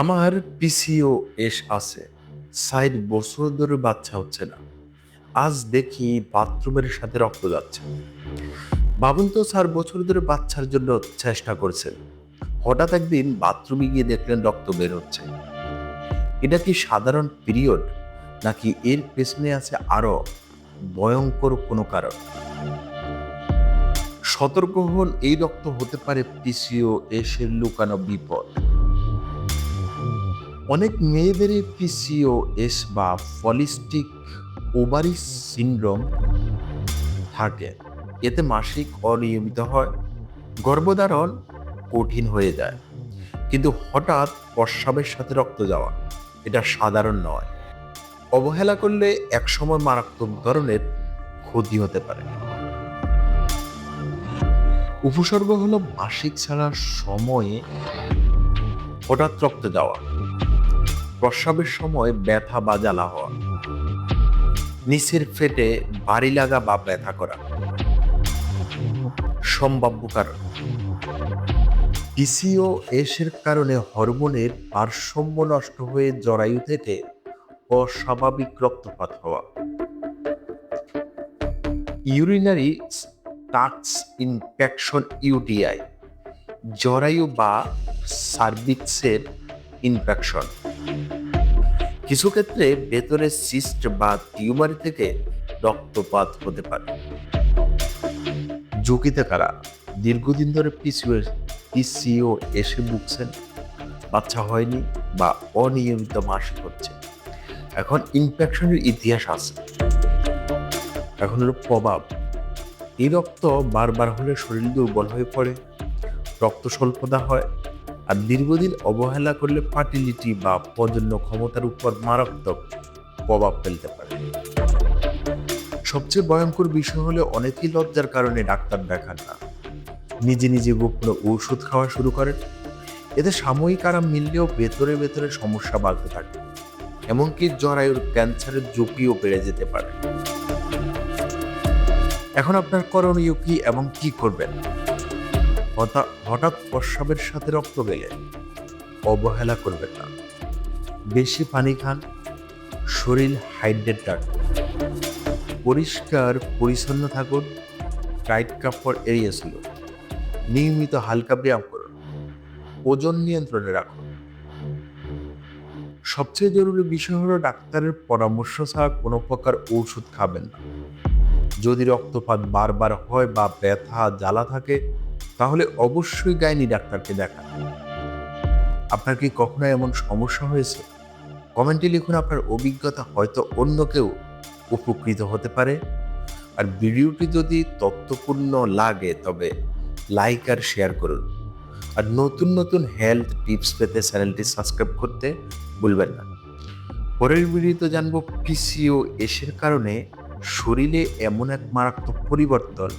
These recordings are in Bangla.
আমার পিসিও এস আছে। সাইড বছর ধরে বাচ্চা হচ্ছে না। আজ দেখি বাথরুমের সাথে রক্ত যাচ্ছে। ভাবুন তো চার বছর ধরে বাচ্চার জন্য চেষ্টা করছেন। হঠাৎ একদিন বাথরুমে গিয়ে দেখলেন রক্ত বের হচ্ছে। এটা কি সাধারণ পিরিয়ড? নাকি এর পেছনে আছে আরও ভয়ঙ্কর কোনো কারণ? সতর্ক হন, এই রক্ত হতে পারে পিসিও এসের লুকানো বিপদ। অনেক মেয়েদের পিসিও এস বা পলিস্টিক ওভারি সিন্ড্রোম থাকে। এতে মাসিক অনিয়মিত হয়, গর্ভধারণ কঠিন হয়ে যায়। কিন্তু হঠাৎ প্রস্রাবের সাথে রক্ত যাওয়া, এটা সাধারণ নয়। অবহেলা করলে একসময় মারাত্মক ধরনের ক্ষতি হতে পারে। উপসর্গ হলো মাসিক ছাড়ার সময়ে হঠাৎ রক্ত যাওয়া। প্রস্রাবের সময় ব্যথা বা জ্বালা হওয়া। নিচের ফেটে বাড়ি লাগা বা ব্যথা করা। সম্ভাব্য কারণ। পিসিও এসের কারণে হরমোনের ভারসাম্য নষ্ট হয়ে জরায়ু থেকে অস্বাভাবিক রক্তপাত হওয়া। ইউরিনারি স্টাক্স ইনফেকশন ইউটিআই জরায়ু বা সার্ভিক্সের ইনফেকশন কিছু ক্ষেত্রে ভেতরে সিস্ট বা টিউমার থেকে রক্তপাত হতে পারে। ঝুঁকিতে কারা? দীর্ঘদিন ধরে পিসিও পিসিও এসে ভুগছেন, বাচ্চা হয়নি বা অনিয়মিত মাসিক হচ্ছে এখন ইনফেকশনের ইতিহাস আছে। এখন হলো প্রভাব। এই রক্ত বারবার হলে শরীর দুর্বল হয়ে পড়ে রক্ত স্বল্পতা হয় আর দীর্ঘদিন অবহেলা করলে ফার্টিলিটি বা প্রজন্ম ক্ষমতার উপর মারাত্মক প্রভাব ফেলতে পারে। সবচেয়ে ভয়ঙ্কর বিষয় হলে অনেকেই লজ্জার কারণে ডাক্তার দেখান না। নিজে নিজে গোপনে ঔষধ খাওয়া শুরু করেন। এতে সাময়িক আরাম মিললেও ভেতরে ভেতরে সমস্যা বাড়তে থাকে। এমনকি জরায়ুর ক্যান্সারের ঝুঁকিও বেড়ে যেতে পারে। এখন আপনার করণীয় কি এবং কি করবেন? হঠাৎ প্রস্রাবের সাথে রক্ত গেলে অবহেলা করবেন না। বেশি পানি খান, শরীর হাইড্রেট রাখুন। পরিষ্কার, পরিচ্ছন্ন থাকুন, টাইট কাপড় এড়িয়ে ছিল নিয়মিত হালকা ব্যায়াম করুন। ওজন নিয়ন্ত্রণে রাখুন। সবচেয়ে জরুরি বিষয় হলো ডাক্তারের পরামর্শ ছাড়া কোনো প্রকার ঔষধ খাবেন না। যদি রক্তপাত বারবার হয় বা ব্যথা, জ্বালা থাকে তাহলে অবশ্যই গাইনি ডাক্তারকে দেখান আপনার কি কখনো এমন সমস্যা হয়েছে? কমেন্টে লিখুন আপনার অভিজ্ঞতা, হয়তো অন্য কেউ উপকৃত হতে পারে। আর ভিডিওটি যদি তথ্যপূর্ণ লাগে, তবে লাইক আর শেয়ার করুন। আর নতুন নতুন হেলথ টিপস পেতে চ্যানেলটি সাবস্ক্রাইব করতে ভুলবেন না। পরের ভিডিওতে জানব পিসিও এসের কারণে শরীরে এমন এক মারাত্মক পরিবর্তন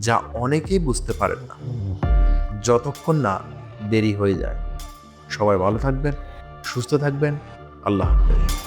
যা অনেকেই বুঝতে পারেন না। যতক্ষণ না দেরি হয়ে যায়। সবাই ভালো থাকবেন, সুস্থ থাকবেন। আল্লাহ হাফেজ।